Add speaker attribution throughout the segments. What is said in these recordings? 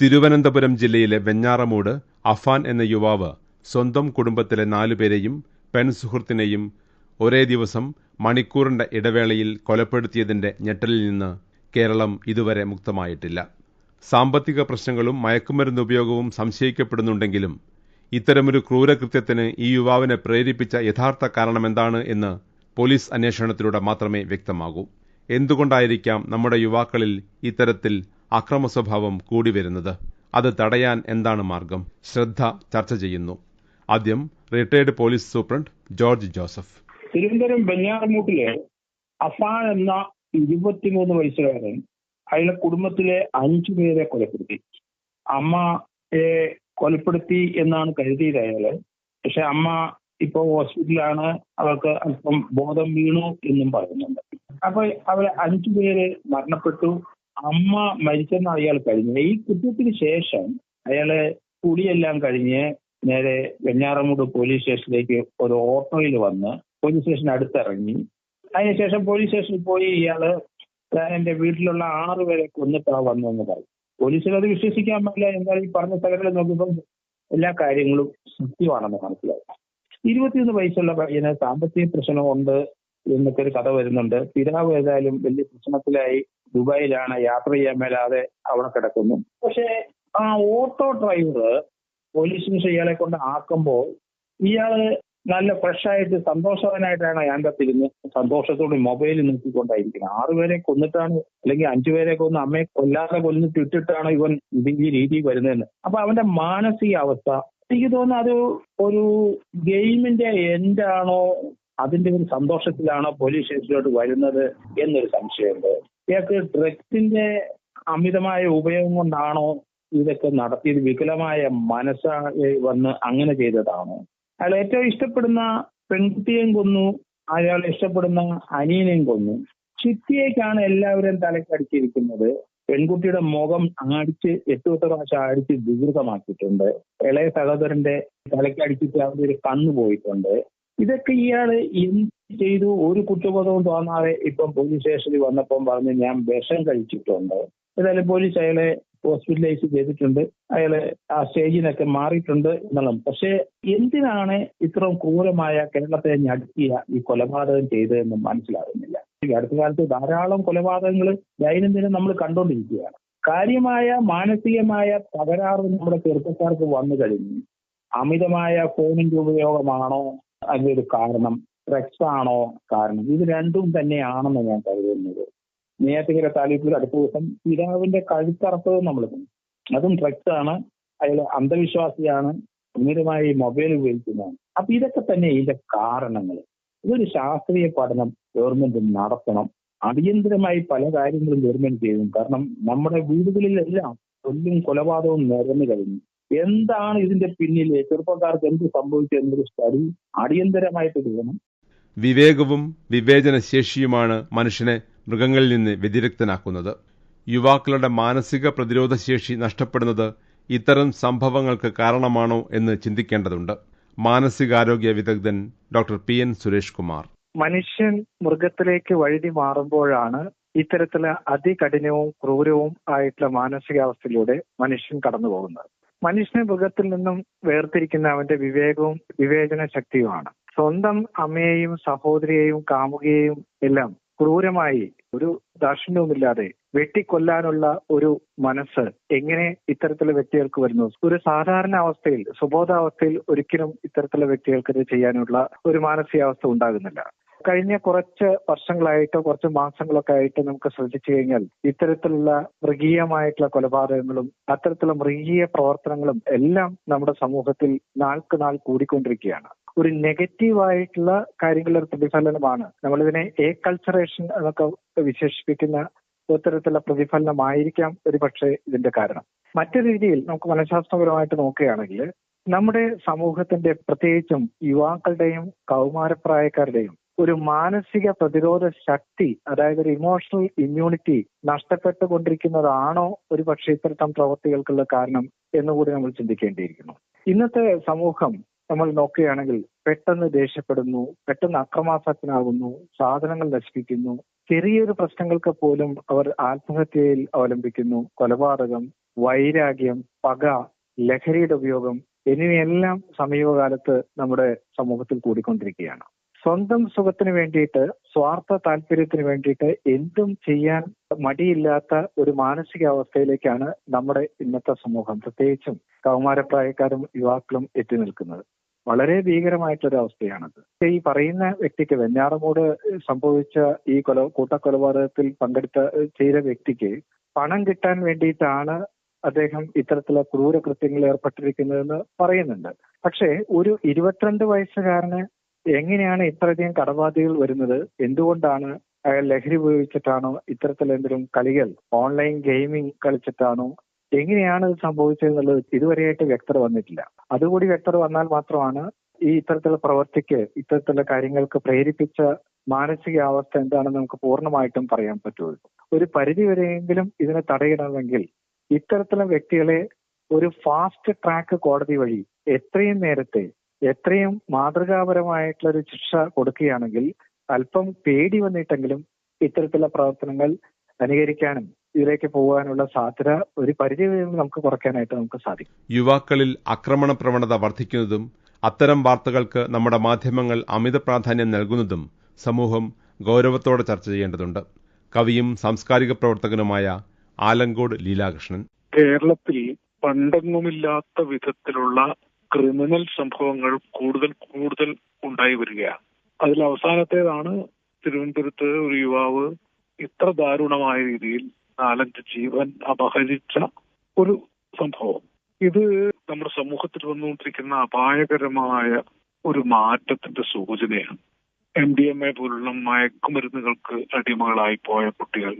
Speaker 1: തിരുവനന്തപുരം ജില്ലയിലെ വെഞ്ഞാറമൂട് അഫാൻ എന്ന യുവാവ് സ്വന്തം കുടുംബത്തിലെ നാലുപേരെയും പെൺസുഹൃത്തിനെയും ഒരേ ദിവസം മണിക്കൂറിന്റെ ഇടവേളയിൽ കൊലപ്പെടുത്തിയതിന്റെ ഞെട്ടലിൽ നിന്ന് കേരളം ഇതുവരെ മുക്തമായിട്ടില്ല. സാമ്പത്തിക പ്രശ്നങ്ങളും മയക്കുമരുന്ന് ഉപയോഗവും സംശയിക്കപ്പെടുന്നുണ്ടെങ്കിലും ഇത്തരമൊരു ക്രൂരകൃത്യത്തിന് ഈ യുവാവിനെ പ്രേരിപ്പിച്ച യഥാർത്ഥ കാരണമെന്താണ് എന്ന് പോലീസ് അന്വേഷണത്തിലൂടെ മാത്രമേ വ്യക്തമാകൂ. എന്തുകൊണ്ടായിരിക്കാം നമ്മുടെ യുവാക്കളിൽ ഇത്തരത്തിൽ അക്രമ സ്വഭാവം കൂടി വരുന്നത്. അത് തടയാൻ എന്താണ് മാർഗം? ശ്രദ്ധ ചർച്ച ചെയ്യുന്നു. ആദ്യം retired police superintendent George Joseph.
Speaker 2: Thiruvananthapuram ബെഞ്ഞാറമൂട്ടിലെ Afan എന്ന ഇരുപത്തിമൂന്ന് വയസ്സുകാരൻ അയാളെ കുടുംബത്തിലെ അഞ്ചു പേരെ കൊലപ്പെടുത്തി. അമ്മയെ കൊലപ്പെടുത്തി എന്നാണ് കരുതിയത് അയാൾ. പക്ഷെ അമ്മ ഇപ്പൊ ഹോസ്പിറ്റലാണ് അവർക്ക് അല്പം ബോധം വീണു എന്നും പറയുന്നുണ്ട്. അപ്പൊ അവരെ അഞ്ചു പേര് മരണപ്പെട്ടു. അമ്മ മരിച്ചെന്ന് അയാൾ കഴിഞ്ഞു. ഈ കുറ്റത്തിന് ശേഷം അയാൾ കുളിയെല്ലാം കഴിഞ്ഞ് നേരെ വെഞ്ഞാറമൂട് പോലീസ് സ്റ്റേഷനിലേക്ക് ഒരു ഓട്ടോയിൽ വന്ന് പോലീസ് സ്റ്റേഷൻ അടുത്തിറങ്ങി. അതിനുശേഷം പോലീസ് സ്റ്റേഷനിൽ പോയി ഇയാൾ എന്റെ വീട്ടിലുള്ള ആറ് പേരെ കൊന്നിട്ടാ വന്നെന്ന് പറയും പോലീസിൽ അത് വിശ്വസിക്കാൻ പറ്റില്ല എന്നാൽ ഈ പറഞ്ഞ സ്ഥലങ്ങളിൽ നോക്കുമ്പോൾ എല്ലാ കാര്യങ്ങളും സത്യമാണെന്ന് മനസ്സിലായി. ഇരുപത്തിയൊന്ന് വയസ്സുള്ള പയ്യന് സാമ്പത്തിക പ്രശ്നമുണ്ട് എന്നൊക്കെ ഒരു കഥ വരുന്നുണ്ട്. പിതാവ് ഏതായാലും വലിയ പ്രശ്നത്തിലായി. ദുബായിലാണ് യാത്ര ചെയ്യാൻ മേലാതെ അവിടെ കിടക്കുന്നു. പക്ഷേ ആ ഓട്ടോ ഡ്രൈവർ പോലീസ് മിഷൻ ഇയാളെ കൊണ്ട് ആക്കുമ്പോൾ ഇയാൾ നല്ല ഫ്രഷായിട്ട് സന്തോഷവാനായിട്ടാണ് അയാണ്ടത്തിരുന്ന് സന്തോഷത്തോടെ മൊബൈൽ നോക്കിക്കൊണ്ടായിരിക്കുന്നത് ആറുപേരെ കൊന്നിട്ടാണ് അല്ലെങ്കിൽ അഞ്ചുപേരെ കൊന്ന് അമ്മയെ കൊല്ലാതെ കൊന്നിട്ട് ഇട്ടിട്ടാണ് ഇവൻ ഈ രീതി വരുന്നതെന്ന്. അപ്പൊ അവന്റെ മാനസിക അവസ്ഥ എനിക്ക് തോന്നുന്നു അത് ഒരു ഗെയിമിന്റെ എൻഡാണോ അതിന്റെ ഒരു സന്തോഷത്തിലാണോ പോലീസ് സ്റ്റേഷനിലോട്ട് വരുന്നത് എന്നൊരു സംശയമുണ്ട്. ഇയാൾക്ക് ഡ്രഗ്സിന്റെ അമിതമായ ഉപയോഗം കൊണ്ടാണോ ഇതൊക്കെ നടത്തിയത് വികലമായ മനസ്സായി വന്ന് അങ്ങനെ ചെയ്തതാണോ? അയാൾ ഏറ്റവും ഇഷ്ടപ്പെടുന്ന പെൺകുട്ടിയെയും കൊന്നു അയാൾ ഇഷ്ടപ്പെടുന്ന അനിയനെയും കൊന്നു. ചിത്തിയേക്കാണ് എല്ലാവരും തലക്കടിച്ചിരിക്കുന്നത്. പെൺകുട്ടിയുടെ മുഖം അടിച്ച് എട്ട് പത്ത് പ്രാവശ്യം അടിച്ച് വികൃതമാക്കിയിട്ടുണ്ട്. ഇളയ സഹോദരന്റെ തലക്കടിച്ചിട്ട് അവിടെ ഒരു കണ്ണു പോയിട്ടുണ്ട്. ഇതൊക്കെ ഇയാൾ എന്ത് ചെയ്തു ഒരു കുറ്റബോധവും തോന്നാതെ ഇപ്പം പോലീസ് സ്റ്റേഷനിൽ വന്നപ്പം പറഞ്ഞ് ഞാൻ വിഷം കഴിച്ചിട്ടുണ്ട്. ഏതായാലും പോലീസ് അയാളെ ഹോസ്പിറ്റലൈസ് ചെയ്തിട്ടുണ്ട്. അയാൾ ആ സ്റ്റേജിനൊക്കെ മാറിയിട്ടുണ്ട് എന്നുള്ളത്. പക്ഷേ എന്തിനാണ് ഇത്രയും ക്രൂരമായ കേരളത്തെ ഞടുക്കിയ ഈ കൊലപാതകം ചെയ്തതെന്ന് മനസ്സിലാകുന്നില്ല. ഈ അടുത്ത കാലത്ത് ധാരാളം കൊലപാതകങ്ങൾ ദൈനംദിനം നമ്മൾ കണ്ടുകൊണ്ടിരിക്കുകയാണ്. കാര്യമായ മാനസികമായ തകരാറ് നമ്മുടെ ചെറുപ്പക്കാർക്ക് വന്നു കഴിഞ്ഞു. അമിതമായ ഫോണിന്റെ ഉപയോഗമാണോ? അതിലൊരു കാരണം ഡ്രഗ്സ് ആണോ കാരണം? ഇത് രണ്ടും തന്നെയാണെന്ന് ഞാൻ കരുതുന്നത്. നെയ്യാറ്റിക്കര താലൂക്കിൽ അടുത്ത ദിവസം പിതാവിന്റെ കഴുത്തറത്തത് നമ്മൾ അതും ഡ്രഗ്സ് ആണ്. അയാൾ അന്ധവിശ്വാസിയാണ്. അമിതമായി മൊബൈൽ ഉപയോഗിക്കുന്നതാണ്. അപ്പൊ ഇതൊക്കെ തന്നെ ഇതിന്റെ കാരണങ്ങൾ. ഇതൊരു ശാസ്ത്രീയ പഠനം ഗവൺമെന്റ് നടത്തണം. അടിയന്തരമായി പല കാര്യങ്ങളും ഗവൺമെന്റ് ചെയ്യും. കാരണം നമ്മുടെ വീടുകളിലെല്ലാം കൊല്ലും കൊലപാതകവും നിറഞ്ഞു കഴിഞ്ഞു. എന്താണ് ഇതിന്റെ പിന്നിൽ ചെറുപ്പക്കാർക്ക് എന്ത് സംഭവിച്ചു എന്നൊരു സ്റ്റഡി അടിയന്തരമായിട്ട് ചെയ്യണം
Speaker 1: വിവേകവും വിവേചനശേഷിയുമാണ് മനുഷ്യനെ മൃഗങ്ങളിൽ നിന്ന് വ്യതിരക്തനാക്കുന്നത്. യുവാക്കളുടെ മാനസിക പ്രതിരോധ ശേഷി നഷ്ടപ്പെടുന്നത് ഇത്തരം സംഭവങ്ങൾക്ക് കാരണമാണോ എന്ന് ചിന്തിക്കേണ്ടതുണ്ട്. മാനസികാരോഗ്യ വിദഗ്ധൻ doctor P. N. Suresh Kumar
Speaker 3: മനുഷ്യൻ മൃഗത്തിലേക്ക് വഴുതി മാറുമ്പോഴാണ് ഇത്തരത്തിലെ അതികഠിനവും ക്രൂരവും ആയിട്ടുള്ള മാനസികാവസ്ഥയിലൂടെ മനുഷ്യൻ കടന്നു പോകുന്നത് മനുഷ്യനെ മൃഗത്തിൽ നിന്നും വേർതിരിക്കുന്ന അവന്റെ വിവേകവും വിവേചന ശക്തിയുമാണ്. സ്വന്തം അമ്മയെയും സഹോദരിയെയും കാമുകയെയും എല്ലാം ക്രൂരമായി ഒരു ദാക്ഷിണ്യവുമില്ലാതെ വെട്ടിക്കൊല്ലാനുള്ള ഒരു മനസ്സ് എങ്ങനെ ഇത്തരത്തിലുള്ള വ്യക്തികൾക്ക് വരുന്നു? ഒരു സാധാരണ അവസ്ഥയിൽ സുബോധാവസ്ഥയിൽ ഒരിക്കലും ഇത്തരത്തിലുള്ള വ്യക്തികൾക്ക് ഇത് ചെയ്യാനുള്ള ഒരു മാനസികാവസ്ഥ ഉണ്ടാകുന്നില്ല. കഴിഞ്ഞ കുറച്ച് വർഷങ്ങളായിട്ടോ കുറച്ച് മാസങ്ങളൊക്കെ ആയിട്ട് നമുക്ക് ശ്രദ്ധിച്ചു കഴിഞ്ഞാൽ ഇത്തരത്തിലുള്ള മൃഗീയമായിട്ടുള്ള കൊലപാതകങ്ങളും അത്തരത്തിലുള്ള മൃഗീയ പ്രവർത്തനങ്ങളും എല്ലാം നമ്മുടെ സമൂഹത്തിൽ നാൾക്ക് നാൾ കൂടിക്കൊണ്ടിരിക്കുകയാണ്. ഒരു നെഗറ്റീവായിട്ടുള്ള കാര്യങ്ങളുടെ പ്രതിഫലനമാണ്. നമ്മളിതിനെ എ കൾച്ചറേഷൻ എന്നൊക്കെ വിശേഷിപ്പിക്കുന്ന ഇത്തരത്തിലുള്ള പ്രതിഫലനമായിരിക്കാം ഒരു പക്ഷേ ഇതിന്റെ കാരണം. മറ്റൊരു രീതിയിൽ നമുക്ക് മനഃശാസ്ത്രപരമായിട്ട് നോക്കുകയാണെങ്കിൽ നമ്മുടെ സമൂഹത്തിന്റെ പ്രത്യേകിച്ചും യുവാക്കളുടെയും കൗമാരപ്രായക്കാരുടെയും ഒരു മാനസിക പ്രതിരോധ ശക്തി അതായത് ഒരു ഇമോഷണൽ ഇമ്മ്യൂണിറ്റി നഷ്ടപ്പെട്ടുകൊണ്ടിരിക്കുന്നതാണോ ഒരു പക്ഷേ ഇത്തരത്തം പ്രവൃത്തികൾക്കുള്ള കാരണം എന്ന് കൂടി നമ്മൾ ചിന്തിക്കേണ്ടിയിരിക്കുന്നു. ഇന്നത്തെ സമൂഹം നമ്മൾ നോക്കുകയാണെങ്കിൽ പെട്ടെന്ന് ദേഷ്യപ്പെടുന്നു പെട്ടെന്ന് അക്രമാസക്തനാകുന്നു സാധനങ്ങൾ നശിപ്പിക്കുന്നു ചെറിയൊരു പ്രശ്നങ്ങൾക്ക് പോലും അവർ ആത്മഹത്യയിൽ അവലംബിക്കുന്നു. കൊലപാതകം വൈരാഗ്യം പക ലഹരിയുടെ ഉപയോഗം എന്നിവയെല്ലാം സമീപകാലത്ത് നമ്മുടെ സമൂഹത്തിൽ കൂടിക്കൊണ്ടിരിക്കുകയാണ്. സ്വന്തം സുഖത്തിന് വേണ്ടിയിട്ട് സ്വാർത്ഥ താല്പര്യത്തിന് വേണ്ടിയിട്ട് എന്തും ചെയ്യാൻ മടിയില്ലാത്ത ഒരു മാനസികാവസ്ഥയിലേക്കാണ് നമ്മുടെ ഇന്നത്തെ സമൂഹം പ്രത്യേകിച്ചും കൗമാരപ്രായക്കാരും യുവാക്കളും എത്തി നിൽക്കുന്നത്. വളരെ ഭീകരമായിട്ടൊരു അവസ്ഥയാണത് ഈ പറയുന്ന വ്യക്തിക്ക് വെഞ്ഞാറമൂട് സംഭവിച്ച ഈ കൊല കൂട്ടക്കൊലപാതകത്തിൽ പങ്കെടുത്ത ചെയ്ത വ്യക്തിക്ക് പണം കിട്ടാൻ വേണ്ടിയിട്ടാണ് അദ്ദേഹം ഇത്തരത്തിലുള്ള ക്രൂരകൃത്യങ്ങളിൽ ഏർപ്പെട്ടിരിക്കുന്നതെന്ന് പറയുന്നുണ്ട്. പക്ഷേ ഒരു ഇരുപത്തിരണ്ട് വയസ്സുകാരന് എങ്ങനെയാണ് ഇത്രയധികം കടബാധ്യതകൾ വരുന്നത്? എന്തുകൊണ്ടാണ് അയാൾ ലഹരി ഉപയോഗിച്ചിട്ടാണോ ഇത്തരത്തിലെന്തെങ്കിലും കളികൾ ഓൺലൈൻ ഗെയിമിംഗ് കളിച്ചിട്ടാണോ? എങ്ങനെയാണ് ഇത് സംഭവിച്ചതെന്നുള്ളത് ഇതുവരെയായിട്ട് വ്യക്തത വന്നിട്ടില്ല. അതുകൂടി വ്യക്തത വന്നാൽ മാത്രമാണ് ഈ ഇത്തരത്തിലുള്ള പ്രവൃത്തിക്ക് ഇത്തരത്തിലുള്ള കാര്യങ്ങൾക്ക് പ്രേരിപ്പിച്ച മാനസികാവസ്ഥ എന്താണെന്ന് നമുക്ക് പൂർണമായിട്ടും പറയാൻ പറ്റുള്ളൂ. ഒരു പരിധി വരെയെങ്കിലും ഇതിനെ തടയണമെങ്കിൽ ഇത്തരത്തിലുള്ള വ്യക്തികളെ ഒരു ഫാസ്റ്റ് ട്രാക്ക് കോടതി വഴി എത്രയും നേരത്തെ എത്രയും മാതൃകാപരമായിട്ടുള്ള ഒരു ശിക്ഷ കൊടുക്കുകയാണെങ്കിൽ അല്പം പേടി വന്നിട്ടെങ്കിലും ഇത്തരത്തിലുള്ള പ്രവർത്തനങ്ങൾ അനുകരിക്കാനും ഇതിലേക്ക് പോകാനുള്ള സാധ്യത ഒരു പരിധി വരെ നമുക്ക് കുറയ്ക്കാനായിട്ട് നമുക്ക് സാധിക്കും.
Speaker 1: യുവാക്കളിൽ ആക്രമണ പ്രവണത വർദ്ധിക്കുന്നതും അത്തരം വാർത്തകൾക്ക് നമ്മുടെ മാധ്യമങ്ങൾ അമിത പ്രാധാന്യം നൽകുന്നതും സമൂഹം ഗൗരവത്തോടെ ചർച്ച ചെയ്യേണ്ടതുണ്ട്. കവിയും സാംസ്കാരിക പ്രവർത്തകനുമായ ആലങ്കോട് ലീലാകൃഷ്ണൻ.
Speaker 4: കേരളത്തിൽ പണ്ടെങ്ങുമില്ലാത്ത വിധത്തിലുള്ള ക്രിമിനൽ സംഭവങ്ങൾ കൂടുതൽ കൂടുതൽ ഉണ്ടായി വരികയാണ്. അതിൽ അവസാനത്തേതാണ് തിരുവനന്തപുരത്ത് ഒരു യുവാവ് ഇത്ര ദാരുണമായ രീതിയിൽ നാലഞ്ച് ജീവൻ അപഹരിച്ച ഒരു സംഭവം. ഇത് നമ്മുടെ സമൂഹത്തിൽ വന്നുകൊണ്ടിരിക്കുന്ന അപായകരമായ ഒരു മാറ്റത്തിന്റെ സൂചനയാണ്. എം ഡി എം എ പോലുള്ള മയക്കുമരുന്നുകൾക്ക് അടിമകളായി പോയ കുട്ടികൾ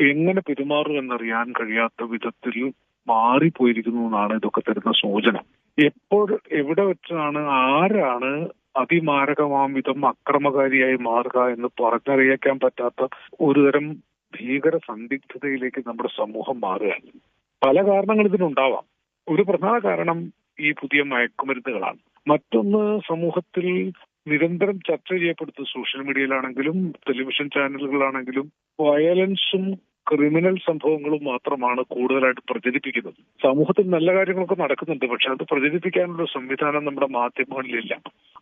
Speaker 4: എങ്ങനെ പെരുമാറുമെന്നറിയാൻ കഴിയാത്ത വിധത്തിൽ മാറിപ്പോയിരിക്കുന്നു എന്നാണ് ഇതൊക്കെ തരുന്ന സൂചന. എപ്പോൾ എവിടെ വെച്ചാണ് ആരാണ് അതിമാരകമാം വിധം അക്രമകാരിയായി മാറുക എന്ന് പറഞ്ഞറിയിക്കാൻ പറ്റാത്ത ഒരുതരം ഭീകര സന്ദിഗ്ധതയിലേക്ക് നമ്മുടെ സമൂഹം മാറുകയാണ് പല കാരണങ്ങൾ ഇതിനുണ്ടാവാം. ഒരു പ്രധാന കാരണം ഈ പുതിയ മയക്കുമരുന്നുകളാണ്. മറ്റൊന്ന് സമൂഹത്തിൽ നിരന്തരം ചർച്ച ചെയ്യപ്പെടുന്നത് സോഷ്യൽ മീഡിയയിലാണെങ്കിലും ടെലിവിഷൻ ചാനലുകളാണെങ്കിലും വയലൻസും ക്രിമിനൽ സംഭവങ്ങളും മാത്രമാണ് കൂടുതലായിട്ട് പ്രചരിപ്പിക്കുന്നത്. സമൂഹത്തിൽ നല്ല കാര്യങ്ങളൊക്കെ നടക്കുന്നുണ്ട് പക്ഷെ അത് പ്രചരിപ്പിക്കാനുള്ള സംവിധാനം നമ്മുടെ മാധ്യമങ്ങളിലില്ല.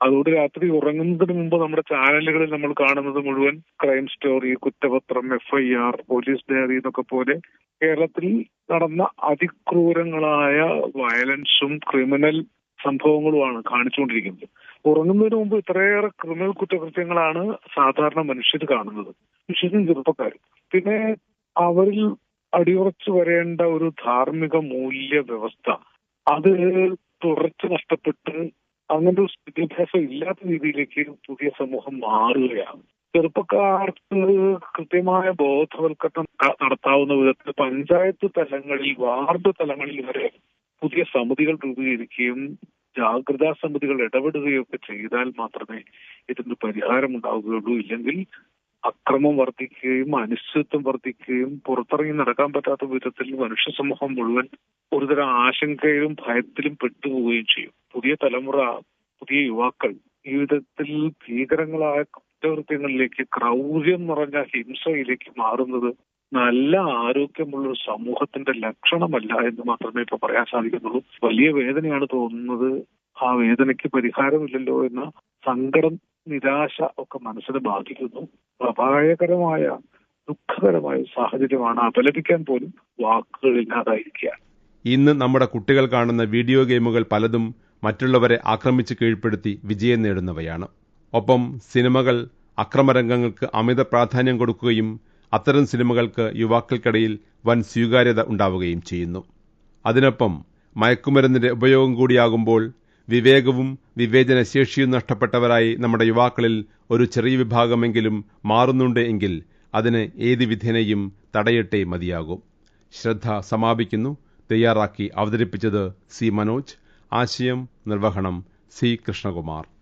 Speaker 4: അതുകൊണ്ട് രാത്രി ഉറങ്ങുന്നതിന് മുമ്പ് നമ്മുടെ ചാനലുകളിൽ നമ്മൾ കാണുന്നത് മുഴുവൻ ക്രൈം സ്റ്റോറി കുറ്റപത്രം എഫ്ഐആർ പോലീസ് ഡയറി എന്നൊക്കെ പോലെ കേരളത്തിൽ നടന്ന അതിക്രൂരങ്ങളായ വയലൻസും ക്രിമിനൽ സംഭവങ്ങളുമാണ് കാണിച്ചുകൊണ്ടിരിക്കുന്നത്. ഉറങ്ങുന്നതിന് മുമ്പ് ഇത്രയേറെ ക്രിമിനൽ കുറ്റകൃത്യങ്ങളാണ് സാധാരണ മനുഷ്യർ കാണുന്നത്. വിശേഷം ചെറുപ്പക്കാർ പിന്നെ അവരിൽ അടിയുറച്ചു വരേണ്ട ഒരു ധാർമ്മിക മൂല്യ വ്യവസ്ഥ അത് തുടർച്ച നഷ്ടപ്പെട്ട് അങ്ങനത്തെ ഒരു വിദ്യാഭ്യാസം ഇല്ലാത്ത രീതിയിലേക്ക് പുതിയ സമൂഹം മാറുകയാണ്. ചെറുപ്പക്കാർക്ക് കൃത്യമായ ബോധവൽക്കരണം നടത്താവുന്ന വിധത്തിൽ പഞ്ചായത്ത് തലങ്ങളിൽ വാർഡ് തലങ്ങളിൽ വരെ പുതിയ സമിതികൾ രൂപീകരിക്കുകയും ജാഗ്രതാ സമിതികൾ ഇടപെടുകയും ഒക്കെ ചെയ്താൽ മാത്രമേ ഇതിന് പരിഹാരം ഉണ്ടാവുകയുള്ളൂ ഇല്ലെങ്കിൽ അക്രമം വർദ്ധിക്കുകയും അനിശ്ചിതത്വം വർദ്ധിക്കുകയും പുറത്തിറങ്ങി നടക്കാൻ പറ്റാത്ത വിധത്തിൽ മനുഷ്യ സമൂഹം മുഴുവൻ ഒരുതരം ആശങ്കയിലും ഭയത്തിലും പെട്ടുപോവുകയും ചെയ്യും. പുതിയ തലമുറ പുതിയ യുവാക്കൾ ഈ വിധത്തിൽ ഭീകരങ്ങളായ കുറ്റകൃത്യങ്ങളിലേക്ക് ക്രൗര്യം നിറഞ്ഞ ഹിംസയിലേക്ക് മാറുന്നത് നല്ല ആരോഗ്യമുള്ള ഒരു സമൂഹത്തിന്റെ ലക്ഷണമല്ല എന്ന് മാത്രമേ ഇപ്പൊ പറയാൻ സാധിക്കുന്നുള്ളൂ. വലിയ വേദനയാണ് തോന്നുന്നത്. ആ വേദനയ്ക്ക് പരിഹാരമില്ലല്ലോ എന്ന സങ്കടം നിരാശ ഒക്കെ മനസ്സിനെ ബാധിക്കുന്നു. അപായകരമായ ദുഃഖകരമായ സാഹചര്യമാണ് അപലപിക്കാൻ പോലും വാക്കുകൾ ഇല്ലാതായിരിക്കുക.
Speaker 1: ഇന്ന് നമ്മുടെ കുട്ടികൾ കാണുന്ന വീഡിയോ ഗെയിമുകൾ പലതും മറ്റുള്ളവരെ ആക്രമിച്ച് കീഴ്പ്പെടുത്തി വിജയം നേടുന്നവയാണ്. ഒപ്പം സിനിമകൾ അക്രമരംഗങ്ങൾക്ക് അമിത പ്രാധാന്യം കൊടുക്കുകയും അത്തരം സിനിമകൾക്ക് യുവാക്കൾക്കിടയിൽ വൻ സ്വീകാര്യത ഉണ്ടാവുകയും ചെയ്യുന്നു. അതിനൊപ്പം മയക്കുമരുന്നിന്റെ ഉപയോഗം കൂടിയാകുമ്പോൾ വിവേകവും വിവേചനശേഷിയും നഷ്ടപ്പെട്ടവരായി നമ്മുടെ യുവാക്കളിൽ ഒരു ചെറിയ വിഭാഗമെങ്കിലും മാറുന്നുണ്ട് എങ്കിൽ അതിന് ഏത് വിധേനയും തടയട്ടെ മതിയാകും. ശ്രദ്ധ സമാപിക്കുന്നു. തയ്യാറാക്കി അവതരിപ്പിച്ചത് സി മനോജ്. ആശയം നിർവഹണം സി കൃഷ്ണകുമാർ.